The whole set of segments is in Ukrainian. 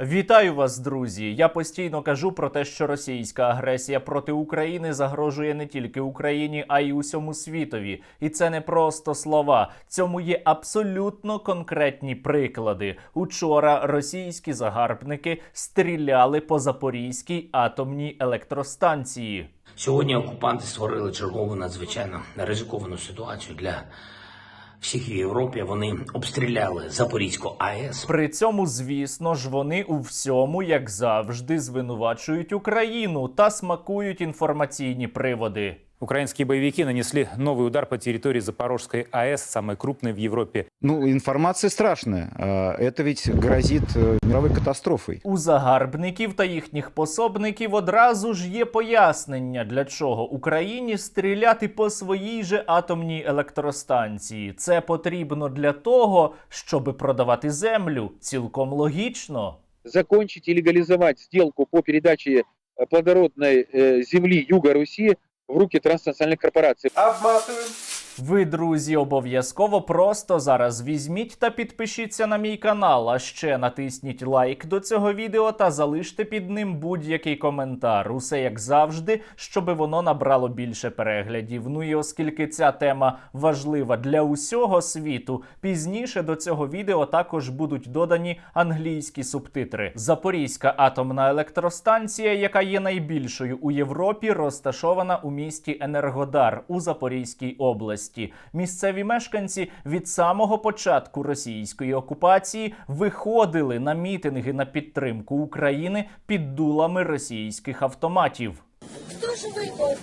Вітаю вас, друзі! Я постійно кажу про те, що російська агресія проти України загрожує не тільки Україні, а й усьому світові. І це не просто слова. Цьому є абсолютно конкретні приклади. Учора російські загарбники стріляли по запорізькій атомній електростанції. Сьогодні окупанти створили чергову надзвичайно ризиковану ситуацію для всіх Європі. Вони обстріляли Запорізьку АЕС. При цьому, звісно ж, вони у всьому, як завжди, звинувачують Україну та смакують інформаційні приводи. Украинские боевики нанесли новый удар по территории Запорожской АЭС, самой крупной в Европе. Ну, информация страшная. А, Это ведь грозит э, мировой катастрофой. У загарбників та їхніх пособників одразу ж є пояснення, для чого Україні стріляти по своїй же атомній електростанції. Це потрібно для того, щоби продавати землю. Цілком логічно. закончить и легализовать сделку по передаче э, плодородной э, земли Юга Руси в руки транснациональных корпораций. Ви, друзі, обов'язково просто зараз візьміть та підпишіться на мій канал. А ще натисніть лайк до цього відео та залиште під ним будь-який коментар. Усе як завжди, щоби воно набрало більше переглядів. Ну і оскільки ця тема важлива для усього світу, пізніше до цього відео також будуть додані англійські субтитри. Запорізька атомна електростанція, яка є найбільшою у Європі, розташована у місті Енергодар у Запорізькій області. Місцеві мешканці від самого початку російської окупації виходили на мітинги на підтримку України під дулами російських автоматів. Хто ж викликав?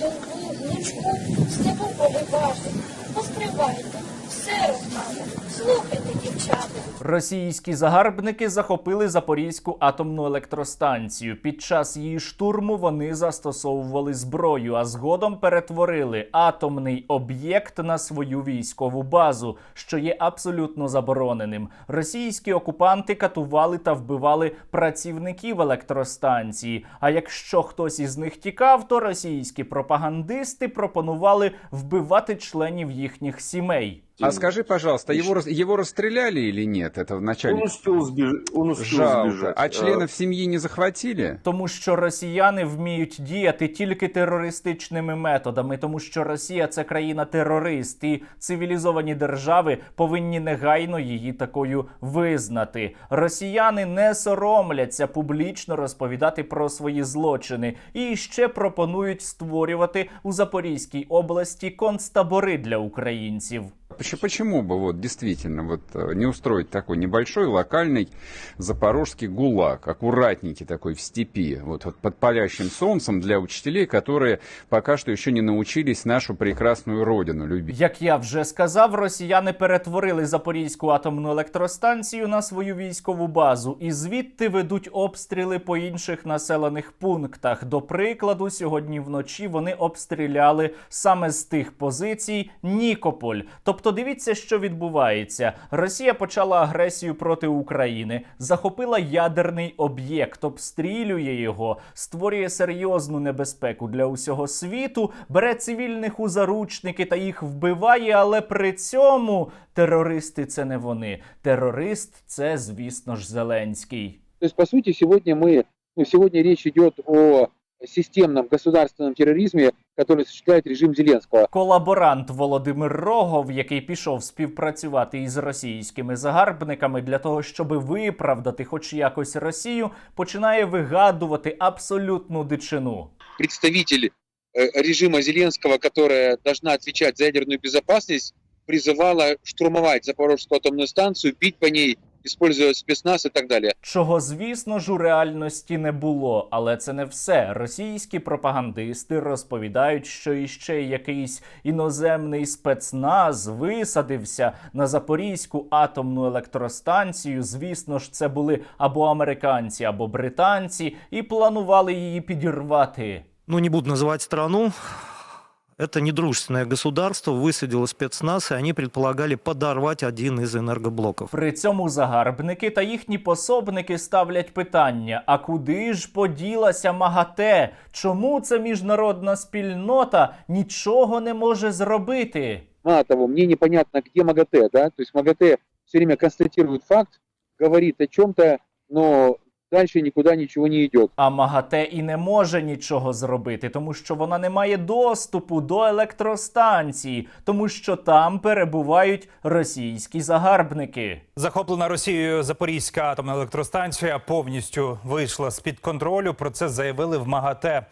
Доньку, внучку, Степанковий бажу. Постривайте, все розкажу. Слухайте, дівчата. Російські загарбники захопили Запорізьку атомну електростанцію. Під час її штурму вони застосовували зброю, а згодом перетворили атомний об'єкт на свою військову базу, що є абсолютно забороненим. Російські окупанти катували та вбивали працівників електростанції. А якщо хтось із них тікав, то російські пропагандисти пропонували вбивати членів їхніх сімей. А скажи, пожалуйста, его, рас- его расстреляли или нет? Это в начале. Он успел сбежать. Он успел Жалко. сбежать. А членов семьи не захватили? Тому що росіяни вміють діяти тільки терористичними методами, тому що Росія це країна-терорист, і цивілізовані держави повинні негайно її такою визнати. Росіяни не соромляться публічно розповідати про свої злочини і ще пропонують створювати у Запорізькій області концтабори для українців Поч- Почему бы вот действительно вот э, не устроить такой небольшой локальный запорожский гулаг, аккуратненький такой в степи, вот, вот под палящим солнцем для учителей, которые пока что еще не научились нашу прекрасную родину любить. Як я вже сказав, росіяни перетворили Запорізьку атомну електростанцію на свою військову базу і звідти ведуть обстріли по інших населених пунктах. До прикладу, сьогодні вночі вони обстріляли саме з тих позицій Нікополь. Тобто, дивіться, що відбувається. Росія почала агресію проти України, захопила ядерний об'єкт, обстрілює його, створює серйозну небезпеку для усього світу, бере цивільних у заручники та їх вбиває. Але при цьому терористи це не вони. Терорист це, звісно ж, Зеленський. То есть, по сути, сегодня мы, ну, сегодня речь идет о системном государственном терроризме, который осуществляет режим Зеленского. Колаборант Володимир Рогов, який пішов співпрацювати із російськими загарбниками для того, щоб виправдати хоч якось Росію, починає вигадувати абсолютну дичину. Представитель э, режима Зеленского, которая должна отвечать за ядерную безопасность, призывала штурмовать Запорожскую атомную станцию, бить по ней, используя спецназ и так далее. Чого, звісно ж, у реальності не було, але це не все. Російські пропагандисти розповідають, що іще якийсь іноземний спецназ висадився на Запорізьку атомну електростанцію. Звісно ж, це були або американці, або британці, і планували її підірвати. ну не буду называть страну, это недружественное государство высадило спецназ, и они предполагали подорвать один из энергоблоков. При цьому загарбники та їхні пособники ставлять питання: а куди ж поділася МАГАТЕ? Чому ця міжнародна спільнота нічого не може зробити? Мало того, мне непонятно, где МАГАТЭ, да, то есть МАГАТЭ все время констатирует факт, говорит о чем-то, но дальше нікуди нічого не йде. А МАГАТЕ і не може нічого зробити, тому що вона не має доступу до електростанції, тому що там перебувають російські загарбники. Захоплена Росією Запорізька атомна електростанція повністю вийшла з під контролю. Про це заявили в МАГАТЕ.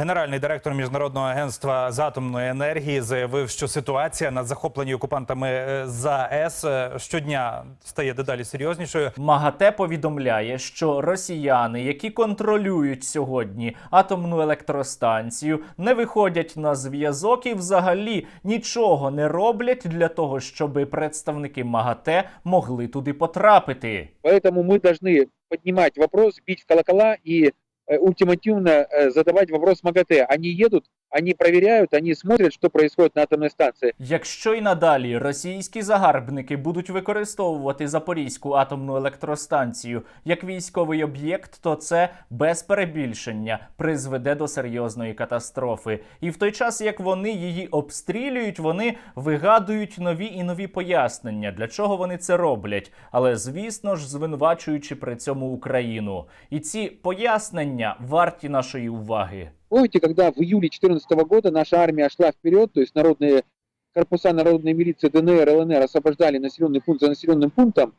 Генеральний директор міжнародного агентства з атомної енергії заявив, що ситуація на захопленій окупантами е, ЗАЕС е, щодня стає дедалі серйознішою. МАГАТЕ повідомляє, що росіяни, які контролюють сьогодні атомну електростанцію, не виходять на зв'язок і взагалі нічого не роблять для того, щоб представники МАГАТЕ могли туди потрапити. Поэтому мы должны поднимать вопрос, бить в колокола и э, ультимативно э, задавать вопрос МАГАТЭ. Они едут, они проверяют, они смотрят, что происходит на атомной станции. Якщо й надалі російські загарбники будуть використовувати Запорізьку атомну електростанцію як військовий об'єкт, то це без перебільшення призведе до серйозної катастрофи. І в той час, як вони її обстрілюють, вони вигадують нові і нові пояснення, для чого вони це роблять. Але звісно ж, звинувачуючи при цьому Україну. І ці пояснення варті нашої уваги. Помните, когда в июле 2014 года наша армия шла вперед, то есть народные корпуса народной милиции ДНР, ЛНР освобождали населенный пункт за населенным пунктом,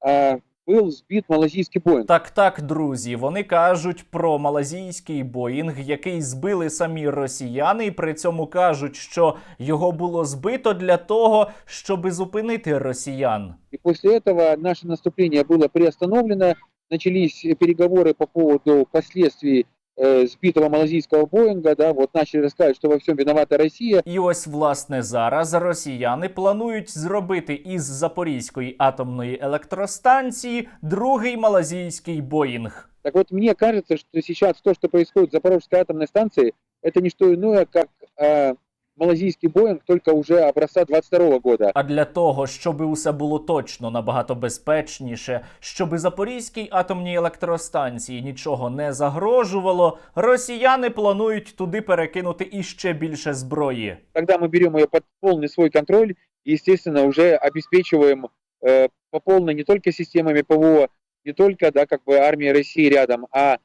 а, был сбит малазийский Боинг. Так, так, друзі, вони кажуть про малазійський Боїнг, який збили самі росіяни, і при цьому кажуть, що його було збито для того, щоби зупинити росіян. И после этого наше наступление было приостановлено, начались переговоры по поводу последствий э, сбитого малазийского Боинга, да, вот начали рассказывать, что во всем виновата Россия. І ось власне зараз росіяни планують зробити із Запорізької атомної електростанції другий малазійський Боїнг. Так вот, мне кажется, что сейчас то, что происходит в Запорожской атомной станции, это не что иное, как э, малазийский Боинг, только уже образца 22 года. А для того, щоб усе було точно набагато безпечніше, щоб Запорізькій атомній електростанції нічого не загрожувало, росіяни планують туди перекинути іще більше зброї. Когда мы берем ее под полный свой контроль, естественно, уже обеспечиваем э, по полной не только системами ПВО, не только, да, как бы армией России рядом, а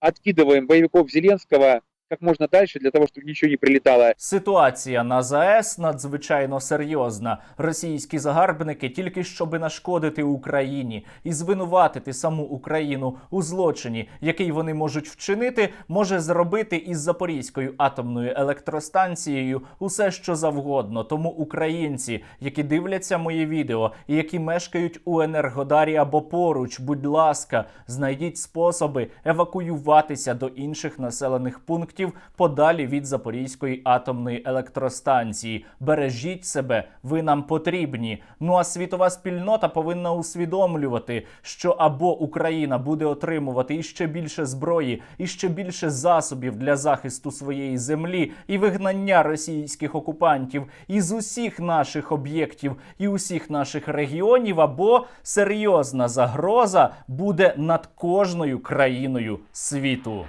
откидываем боевиков Зеленского как можно дальше для того, чтобы ничего не прилетало. Ситуація на ЗАЕС надзвичайно серйозна. Російські загарбники тільки щоби нашкодити Україні і звинуватити саму Україну у злочині, який вони можуть вчинити, може зробити із Запорізькою атомною електростанцією усе, що завгодно. Тому українці, які дивляться моє відео і які мешкають у Енергодарі або поруч, будь ласка, знайдіть способи евакуюватися до інших населених пунктів подалі від Запорізької атомної електростанції. Бережіть себе, ви нам потрібні. Ну а світова спільнота повинна усвідомлювати, що або Україна буде отримувати іще більше зброї, і ще більше засобів для захисту своєї землі і вигнання російських окупантів із усіх наших об'єктів і усіх наших регіонів, або серйозна загроза буде над кожною країною світу.